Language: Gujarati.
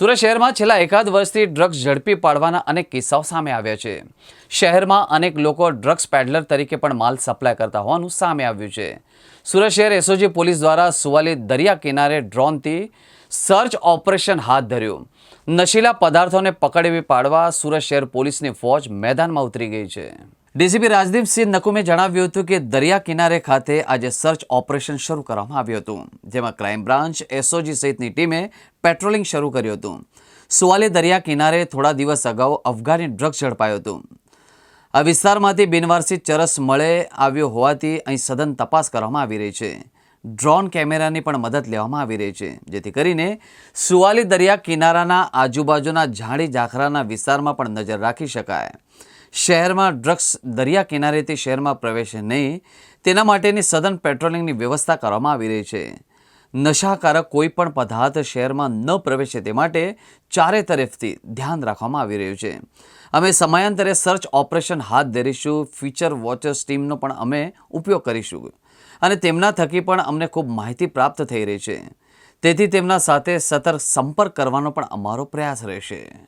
સુરત શહેરમાં છેલ્લા એકાદ વર્ષથી ડ્રગ્સ ઝડપી પાડવાના અનેક કિસ્સાઓ સામે આવ્યા છે. શહેરમાં અનેક લોકો ડ્રગ્સ પેડલર તરીકે પણ માલ સપ્લાય કરતા હોવાનું સામે આવ્યું છે. સુરત શહેર એસઓજી પોલીસ દ્વારા સુવાલી દરિયા કિનારે ડ્રોનથી સર્ચ ઓપરેશન હાથ ધર્યું. નશીલા પદાર્થોને પકડી પાડવા સુરત શહેર પોલીસની ફોજ મેદાનમાં ઉતરી ગઈ છે. ડીસીપી રાજદીપસિંહ નકુમે જણાવ્યું હતું કે દરિયા કિનારે ખાતે આજે સર્ચ ઓપરેશન શરૂ કરવામાં આવ્યું હતું, જેમાં ક્રાઇમ બ્રાન્ચ એસઓજી સહિતની ટીમે પેટ્રોલિંગ શરૂ કર્યું હતું. સુવાલે દરિયા કિનારે થોડા દિવસ અગાઉ અફઘાની ડ્રગ્સ ઝડપાયું હતું. આ વિસ્તારમાંથી બિનવારસી ચરસ મળે આવ્યો હોવાથી અહીં સઘન તપાસ કરવામાં આવી રહી છે. ડ્રોન કેમેરાની પણ મદદ લેવામાં આવી રહી છે. જેથી કરીને સુવાલી દરિયા કિનારાના આજુબાજુના ઝાડી ઝાખરાના વિસ્તારમાં પણ નજર રાખી શકાય. શહેરમાં ડ્રગ્સ દરિયા કિનારેથી શહેરમાં પ્રવેશે નહીં, તેના માટેની સઘન પેટ્રોલિંગની વ્યવસ્થા કરવામાં આવી રહી છે. નશાકારક કોઈ પણ પદાર્થ શહેરમાં ન પ્રવેશે તે માટે ચારે તરફથી ધ્યાન રાખવામાં આવી રહ્યું છે. અમે સમયાંતરે સર્ચ ઓપરેશન હાથ ધરીશું ફ્યુચર વોચર્સ ટીમનો પણ અમે ઉપયોગ કરીશું. અને તેમના થકી પણ અમને ખૂબ માહિતી પ્રાપ્ત થઈ રહી છે. તેથી તેમના સાથે સતત સંપર્ક કરવાનો પણ અમારો પ્રયાસ રહેશે.